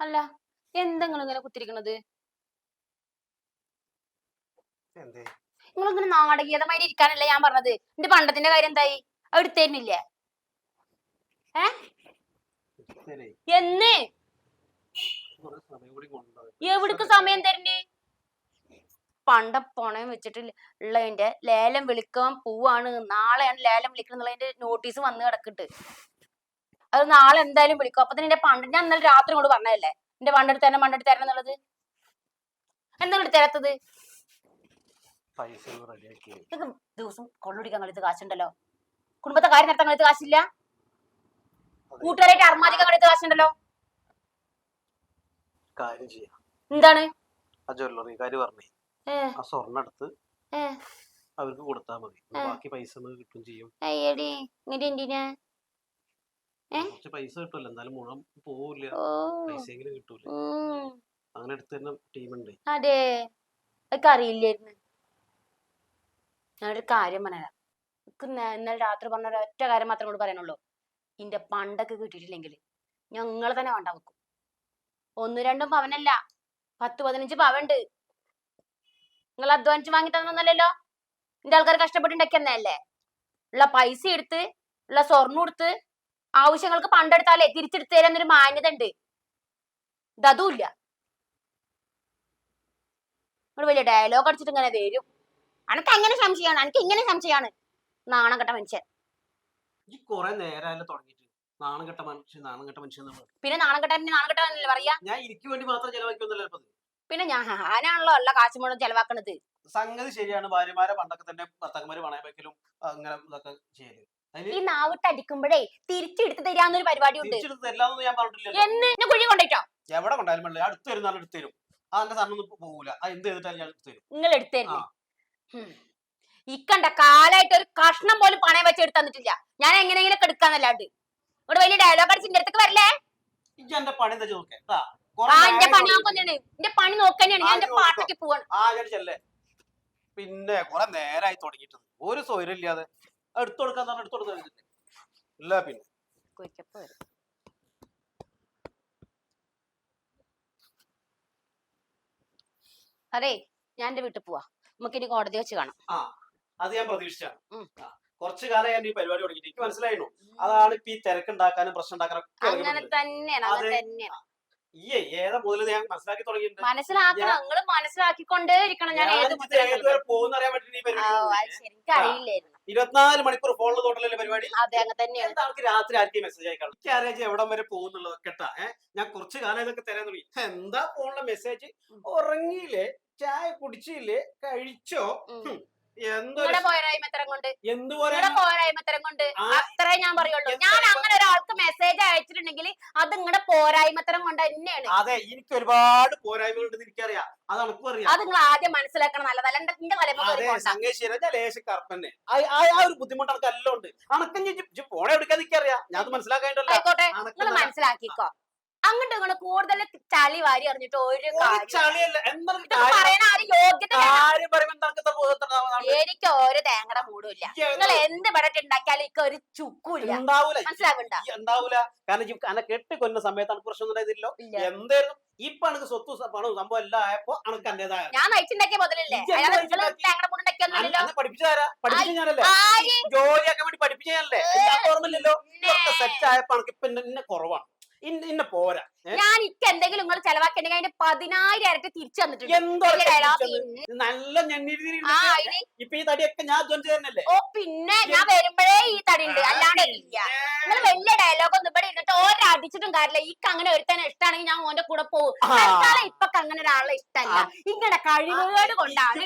അല്ല എന്തെങ്കിലും ഇങ്ങനെ കുത്തിരിക്കണത്? എന്തേ? നിങ്ങളിങ്ങനെ നാടകീയതമായിട്ട് ഇരിക്കാനല്ല ഞാൻ പറഞ്ഞത്. എന്റെ പണ്ടത്തിന്റെ കാര്യം എന്തായി? എടുത്തേരുന്നില്ലേ? ശരി എന്ന്? എവിടക്ക് സമയം തരുന്നേ? പണ്ട പണയം വെച്ചിട്ട് ഉള്ളതിന്റെ ലേലം വിളിക്കാൻ പോവാണ്. നാളെയാണ് ലേലം വിളിക്കുന്നുള്ളതിന്റെ നോട്ടീസ് വന്ന് കിടക്കിട്ട് അത് നാളെ എന്തായാലും വിളിക്കും. അപ്പൊ തന്നെ എന്റെ പണ്ട് ഞാൻ ഇന്നലെ രാത്രി ഇങ്ങോട്ട് പറഞ്ഞതല്ലേ എന്റെ പണ്ടെടുത്ത് തരണം പണ്ടെടുത്ത് തരണം എന്നുള്ളത്? എന്താണ് തരത്തത്? ദിവസം കൊള്ളുടിക്കാൻ കളിത്ത് കാശുണ്ടല്ലോ? കുടുംബത്തെ കാര്യം നടത്താൻ കളിത്ത് കാശില്ല? കൂട്ടുകാരായിട്ട് അർമാദിക്കാൻ കളിത്ത് കാശുണ്ടല്ലോ? കാര്യം എന്താണ്? ആ ജ്വല്ലറിക്കാര് പറഞ്ഞേ. ആ സ്വർണ എടുത്ത് അവർക്ക് കൊടുത്താൽ മതി. ബാക്കി പൈസ കിട്ടും ചെയ്യും. അയ്യടി എന്തിനാ? കുറച്ച് പൈസ കിട്ടുമല്ലോ എന്നാലും മുഴുവൻ പോവില്ല. പൈസയെങ്കിലും കിട്ടൂല. അങ്ങനെ എടുത്ത് തന്നെ ടീമുണ്ട്. അതെ. അതൊക്കെ അറിയില്ലായിരുന്നു. ഞാനൊരു കാര്യം പറഞ്ഞുതരാം എനിക്ക് ഇന്നലെ രാത്രി പറഞ്ഞ ഒരൊറ്റ കാര്യം മാത്രമേ ഇവിടെ പറയാനുള്ളൂ ഇന്റെ പണ്ടൊക്കെ കിട്ടിയിട്ടില്ലെങ്കിൽ ഞങ്ങൾ തന്നെ വേണ്ട വെക്കും. ഒന്ന് രണ്ടും പവനല്ല. പത്ത് പതിനഞ്ച് പവണ്ട്. നിങ്ങൾ അധ്വാനിച്ച് വാങ്ങി തന്നല്ലോ എന്റെ ആൾക്കാർ കഷ്ടപ്പെട്ടുണ്ടാക്കിയെന്നല്ലേ ഉള്ള പൈസ എടുത്ത് ഉള്ള സ്വർണം എടുത്ത് ആവശ്യങ്ങൾക്ക് പണ്ടെടുത്താലേ തിരിച്ചെടുത്തു തരാൻ ഒരു മാന്യത ഉണ്ട് ഇതതുമില്ല ഒരു വലിയ ഡയലോഗ് അടിച്ചിട്ട് ഇങ്ങനെ വരും. അനക്ക് അങ്ങനെ സംശയമാണ്. എനിക്ക് ഇങ്ങനെ സംശയമാണ്. നാണം കെട്ട മനുഷ്യൻ. പിന്നെ കുറെ നേരമല്ല തുടങ്ങിയിട്ട്? നാണം കെട്ട മനുഷ്യൻ നാണം കെട്ട മനുഷ്യൻ പിന്നെ നാണം കെട്ടാൻ നാണം കെട്ടാന്നല്ലേ പറയാ? ഞാൻ എനിക്ക് വേണ്ടി മാത്രം ഇത്. പിന്നെ ഞാനാണല്ലോ അല്ല കാശ് മുഴുവൻ ചെലവാക്കണത്? സംഗതി ശരിയാണ്. ഭാര്യമാരെ പണ്ടൊക്കെ തന്നെ ഭർത്താക്കന്മാര് പണയം വെക്കലും അങ്ങനെ ഇതൊക്കെ ചെയ്യൽ. ഈ നാവിട്ട് അടിക്കുമ്പോഴേ തിരിച്ചെടുത്ത് തരാന്നൊരു പരിപാടി ഉണ്ട് തിരിച്ചെടുത്ത് ഞാൻ എന്ന് എന്നെ കുഴി കൊണ്ടേറ്റോ? എവിടെ കൊണ്ടായാലും വേണ്ട. അടുത്ത് തരും നാളെ എടുത്ത് തരും. അതിന്റെ സാധനം പോകൂല. അത് എന്ത് ചെയ്തിട്ടാലും ഞാൻ എടുത്ത് തരും. നിങ്ങൾ എടുത്തു. ഇക്കണ്ട കാലായിട്ട് ഒരു കഷ്ണം പോലും പണയം വെച്ച് എടുത്ത് തന്നിട്ടില്ല. ഞാൻ എങ്ങനെയെങ്കിലും എടുക്കാന്നല്ലാണ്ട് ഇവിടെ വലിയ ഡയലോഗ് അടിച്ച് എന്റെ അടുത്തേക്ക് വരല്ലേ? എന്റെ പണി എന്താ നോക്കേ എന്റെ പണി നോക്കുന്നതാണ് എന്റെ പണി നോക്കാനാണ് ഞാൻ എന്റെ പാട്ടൊക്കെ പോവാണ്. പിന്നെ കൊറേ നേരായി തുടങ്ങിട്ടുണ്ട് ഒരു സൗകര്യം ഇല്ലാതെ എടുത്തു കൊടുക്കാൻ തന്നെ എടുത്തു കൊടുക്കാൻ ഇല്ല പിന്നെ. കുഴിക്കപ്പ് വരും. അതെ ഞാൻ എന്റെ വീട്ടിൽ പോവാ. നമുക്ക് ഇനി കോടതി വെച്ച് കാണാം. ആ അത് ഞാൻ പ്രതീക്ഷിച്ചാണ്. ഉം. ആ, കുറച്ച് കാലം ഞാൻ ഈ പരിപാടി തുടങ്ങിയിട്ട്. എനിക്ക് മനസ്സിലായിരുന്നു അതാണ് ഇപ്പൊ ഈ തിരക്കുണ്ടാക്കാനും പ്രശ്നം ഉണ്ടാക്കാനും ഒക്കെ അങ്ങനെ ഇറങ്ങുന്നത്. തന്നെയാണ് അങ്ങനെ അതെ. തന്നെയാണ്. ഈ ഏതാ മുതൽ ഞാൻ മനസ്സിലാക്കി തുടങ്ങിയിട്ടുണ്ട്? മനസ്സിലാക്കണം നിങ്ങൾ മനസ്സിലാക്കിക്കൊണ്ടേ ഇരിക്കണം ഞാൻ ഞാൻ ഏത് ഇത് മുദ്രകളും ഏതുവരെ പോകുന്ന അറിയാൻ വേണ്ടി ഈ പരിപാടി അത്. ശരി. എനിക്കറിയില്ലായിരുന്നു. ഇരുപത്തിനാല് മണിക്കൂർ ഫോണിൽ തോട്ടലല്ലേ പരിപാടി? അതെ അങ്ങനെ തന്നെയാണ് ആൾക്ക് രാത്രി ആർക്കും മെസ്സേജ് അയക്കണം എനിക്ക് അറിയാം എവിടം വരെ പോകുന്നുള്ളത് കേട്ടാ ഏഹ് ഞാൻ കുറച്ച് കാലം ഇതൊക്കെ തരാൻ തുടങ്ങി. എന്താ ഫോണിലെ മെസ്സേജ് ഉറങ്ങിയില്ലേ? ചായ കുടിച്ചില്ലേ? കഴിച്ചോ? പോരായ്മത്തരം കൊണ്ട്? അത്രേ ഞാൻ പറയുള്ളൂ. ഞാൻ അങ്ങനെ ഒരാൾക്ക് മെസ്സേജ് അയച്ചിട്ടുണ്ടെങ്കിൽ അത് നിങ്ങളുടെ പോരായ്മത്തരം തന്നെയാണ് അതെ എനിക്ക് ഒരുപാട് പോരായ്മകളുണ്ടെന്ന് എനിക്കറിയാം. അത് അനക്കും അറിയാം. അത് നിങ്ങൾ ആദ്യം മനസ്സിലാക്കണം നല്ലതല്ല. എന്റെ കറുപ്പന്നെ. ആ ഒരു ബുദ്ധിമുട്ട് അനക്ക് എല്ലാം ഉണ്ട്. അണക്കം ഫോണെ എടുക്കാൻ എനിക്കറിയാം. ഞാൻ അത് മനസ്സിലാക്കേണ്ടല്ലോ മനസ്സിലാക്കിക്കോ. അങ്ങോട്ട് നിങ്ങൾ കൂടുതൽ ചളി വാരി അറിഞ്ഞിട്ട് ഒരു പറയാൻ ആരും യോഗ്യത? എനിക്ക് ഒരു തേങ്ങയുടെ മൂടില്ല നിങ്ങൾ എന്ത് പടട്ട് ഉണ്ടാക്കിയാലും എനിക്ക് ഒരു മനസ്സിലാവണ്ട? ഉണ്ടാവൂല. കാരണം കെട്ടി കൊന്ന സമയത്ത് അനക്ക് പ്രശ്നം ഉണ്ടായതില്ലോ. എന്തായിരുന്നു? ഇപ്പൊ അനക്ക് സ്വത്ത് പണവും സംഭവം എല്ലാം ആയപ്പോ അനക്ക് എന്റേതായ ഞാൻ നയിച്ചുണ്ടാക്കിയ മുതലല്ലേ? ജോലിയാക്കാൻ വേണ്ടി പഠിപ്പിച്ച ഞാനല്ലേ ഓർമ്മയില്ലല്ലോ. സെറ്റ് ആയപ്പോ അനക്ക് ഇപ്പൊ കുറവാണ്. ഇന്ന പോരാ ഞാൻ ഇക്ക് എന്തെങ്കിലും നിങ്ങൾ ചെലവാക്കിയിട്ടുണ്ടെങ്കിൽ അതിന്റെ പതിനായിരം ഇരട്ടി തിരിച്ചു തന്നിട്ടുണ്ട്. എന്തോ നല്ല ഇപ്പൊ ഈ തടിയൊക്കെ ഞാൻ തന്നെയല്ലേ ഓ പിന്നെ ഞാൻ വരുമ്പോഴേ ഈ തടി ഉണ്ട് അല്ലാണ്ട് ഇല്ല. നിങ്ങൾ വലിയ ഡയലോഗ് ഒന്നും ഇവിടെ ഇരുന്നിട്ട് ഓരോ അടിച്ചിട്ടും കാര്യമില്ല. ഇക്ക് അങ്ങനെ ഒരുത്തനെ ഇഷ്ടമാണെങ്കിൽ ഞാൻ ഓന്റെ കൂടെ പോകും. ഇപ്പൊ തൽക്കാലം ഇപ്പൊക്കെ അങ്ങനെ ഒരാളെ ഇഷ്ടമല്ല. ഇങ്ങനെ കഴിവുകേട് കൊണ്ടാണ്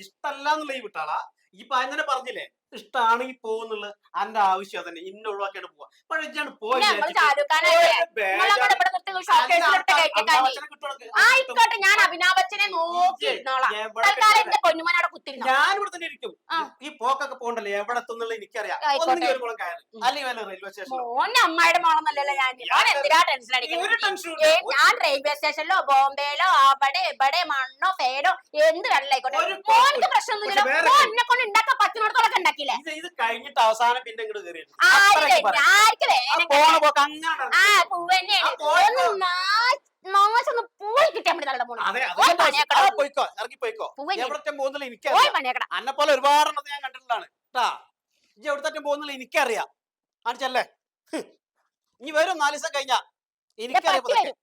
ഇഷ്ടമല്ല എന്നുള്ള ഈ വിട്ടാളാ ഈ പറഞ്ഞ പറഞ്ഞില്ലേ? ഇഷ്ടാണെങ്കിൽ പോകുന്നുള്ള അന്റെ ആവശ്യം തന്നെ ഇന്ന ഒഴിവാക്കിയാണ് പോവാ. പക്ഷെ ഇജ്ജാണ് ഞാൻ അഭിനാവ് നോക്കി ഇവിടെ തന്നെ ഇരിക്കും. ഈ പോക്കൊക്കെ പോകണ്ടല്ലോ? എവിടെ എത്തുന്നുള്ള എനിക്കറിയാം ഒന്നെങ്കിൽ ഒരു കുളം കയറി ഉം. അല്ലെങ്കിൽ വല്ല റെയിൽവേ അമ്മയുടെ മോളെന്നല്ലല്ലോ ഞാൻ. എന്തിനാ ടെൻഷൻ അടിക്കുന്നത്. ഞാൻ റെയിൽവേ സ്റ്റേഷനിലോ ബോംബെയിലോ അവിടെ ഇവിടെ മണ്ണോ പേരോ എന്ത് വെള്ളായിക്കോട്ടെ ഒരു മോനക്ക് എന്നെ കൊണ്ട് ഉണ്ടാക്കാൻ പറ്റുന്നിടത്തോളൊക്കെ ഉണ്ടാക്കിയില്ലേ? ഇത് കഴിഞ്ഞിട്ട് അവസാനം പിന്നെ ഇങ്ങോട്ട് പോണ ആ പോയോ? ഒന്ന് നാ ആളുടെ പോണത് അതെ അത്. പോയി ഞാൻ ചോദിച്ചു. പണിയാക്കടാ. ആ, എവിടത്തെ പോകുന്നില്ല എനിക്കറിയാം. പണിയാക്കട അന്നെ പോലെ ഒരുപാട് എണ്ണത്തെ ഞാൻ കണ്ടിട്ടുള്ളതാണ്. കേട്ടാ ഇജ്ജ് എവിടത്തെ പോകുന്നില്ല എനിക്കറിയാം. കാണിച്ചല്ലേ. ഇനി വരും നാല് ദിവസം കഴിഞ്ഞാ. എനിക്കറിയാം